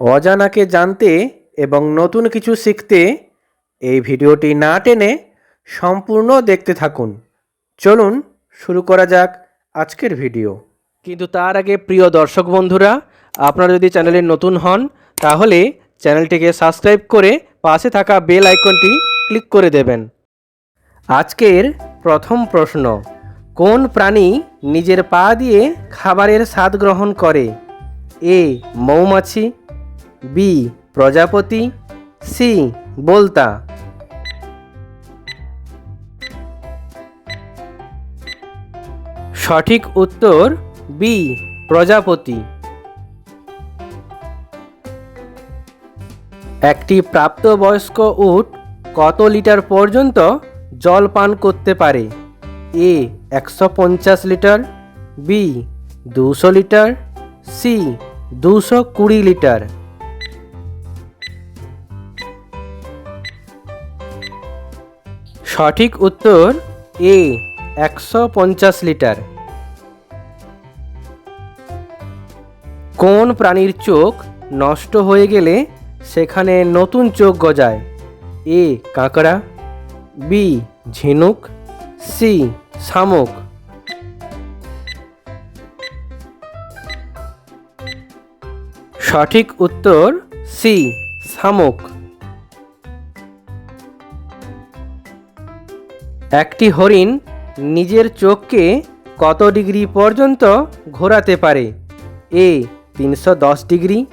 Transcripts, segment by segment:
অজানাকে জানতে এবং নতুন কিছু শিখতে এই ভিডিওটি না টেনে সম্পূর্ণ দেখতে থাকুন। চলুন শুরু করা যাক আজকের ভিডিও। কিন্তু তার আগে প্রিয় দর্শক বন্ধুরা, আপনারা যদি চ্যানেলে নতুন হন, তাহলে চ্যানেলটিকে সাবস্ক্রাইব করে পাশে থাকা বেল আইকনটি ক্লিক করে দেবেন। আজকের প্রথম প্রশ্ন, কোন প্রাণী নিজের পা দিয়ে খাবারের স্বাদ গ্রহণ করে? এ, মৌমাছি বি, প্রজাপতি, সি, বলতা। সঠিক উত্তর বি, প্রজাপতি। একটি প্রাপ্তবয়স্ক উট কত লিটার পর্যন্ত জল পান করতে পারে? এ, একশো পঞ্চাশ লিটার, বি, দুশো লিটার, সি, দুশো কুড়ি লিটার। সঠিক উত্তর এ, একশো পঞ্চাশ লিটার। কোন প্রাণীর চোখ নষ্ট হয়ে গেলে সেখানে নতুন চোখ গজায়? এ, কাঁকড়া, বি, ঝিনুক, সি, শামুক। সঠিক উত্তর সি, শামুক। একটি হরিণ নিজের চোখকে কত ডিগ্রি পর্যন্ত ঘোরাতে পারে? এ, তিনশো দশ ডিগ্রি,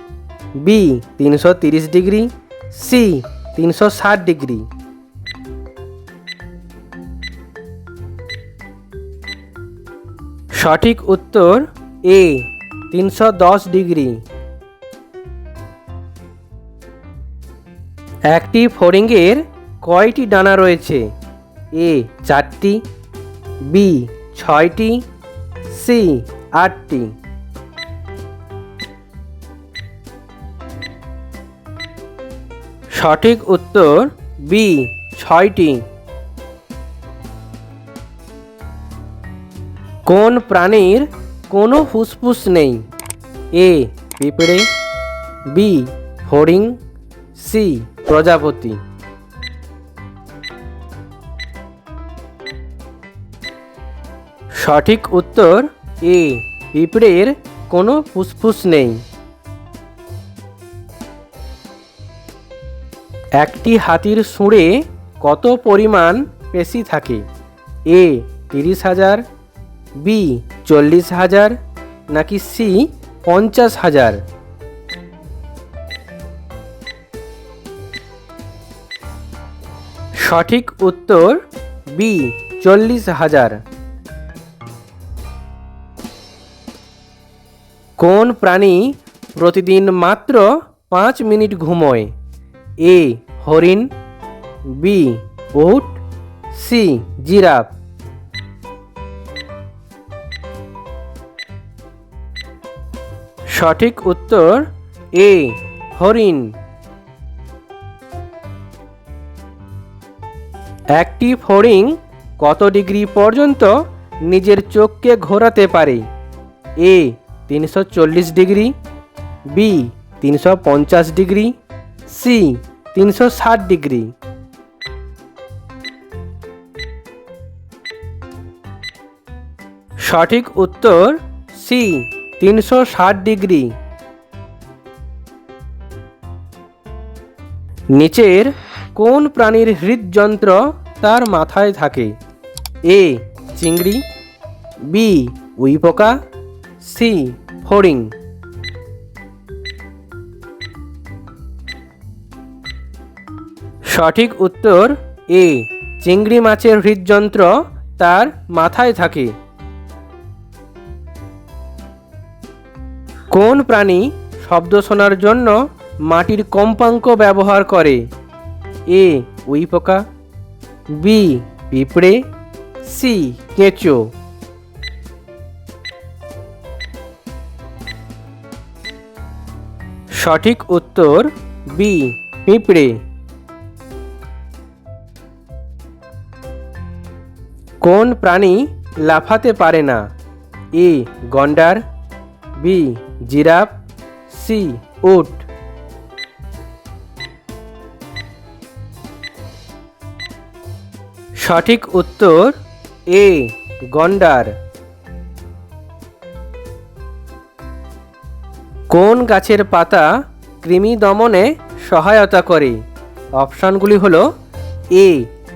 বি, তিনশো তিরিশ ডিগ্রি, সি, তিনশো ষাট ডিগ্রি। সঠিক উত্তর এ, তিনশো দশ ডিগ্রি। একটি ফড়িংয়ের কয়টি ডানা রয়েছে? এ চারটি, বি ছয়টি, সি আটটি। সঠিক উত্তর বি ছয়টি। কোন প্রাণীর কোনো ফুসফুস নেই? এ পিঁপড়ে, বি হরিণ, সি প্রজাপতি। সঠিক উত্তর এ, পিঁপড়ের কোনো ফুসফুস নেই। একটি হাতির সুঁড়ে কত পরিমাণ পেশি থাকে? এ, তিরিশ হাজার, বি, চল্লিশ হাজার, নাকি সি, পঞ্চাশ হাজার? সঠিক উত্তর বি, চল্লিশ হাজার। কোন প্রাণী প্রতিদিন মাত্র পাঁচ মিনিট ঘুমোয়? এ, হরিণ, বি উট সি, জিরাফ। সঠিক উত্তর, এ, হরিণ। একটি ফড়িং কত ডিগ্রি পর্যন্ত নিজের চোখকে ঘোরাতে পারে? এ তিনশো চল্লিশ ডিগ্রি, বি, তিনশো পঞ্চাশ ডিগ্রি, সি, তিনশো ষাট ডিগ্রি। সঠিক উত্তর, সি, তিনশো ষাট ডিগ্রি। নিচের কোন প্রাণীর হৃদযন্ত্র তার মাথায় থাকে? এ, চিংড়ি, বি, উইপোকা সি ফড়িং সঠিক উত্তর, এ। চিংড়ি মাছের হৃদযন্ত্র তার মাথায় থাকে। কোন প্রাণী শব্দ শোনার জন্য মাটির কম্পাঙ্ক ব্যবহার করে? এ, উইপোকা। বি, পিঁপড়ে। সি, কেঁচো। সঠিক উত্তর বি পিঁপড়ে। কোন প্রাণী লাফাতে পারে না? এ গন্ডার। B giraffe. সি উট। সঠিক উত্তর এ গন্ডার। কোন গাছের পাতা কৃমি দমনে সহায়তা করে? অপশনগুলি হলো এ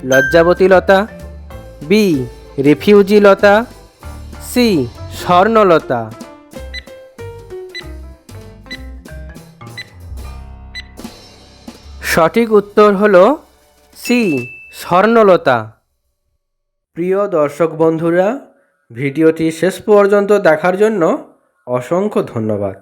লজ্জাবতী লতা বি রিফিউজি লতা সি, স্বর্ণলতা। সঠিক উত্তর হল সি, স্বর্ণলতা। প্রিয় দর্শক বন্ধুরা, ভিডিওটি শেষ পর্যন্ত দেখার জন্য অসংখ্য ধন্যবাদ।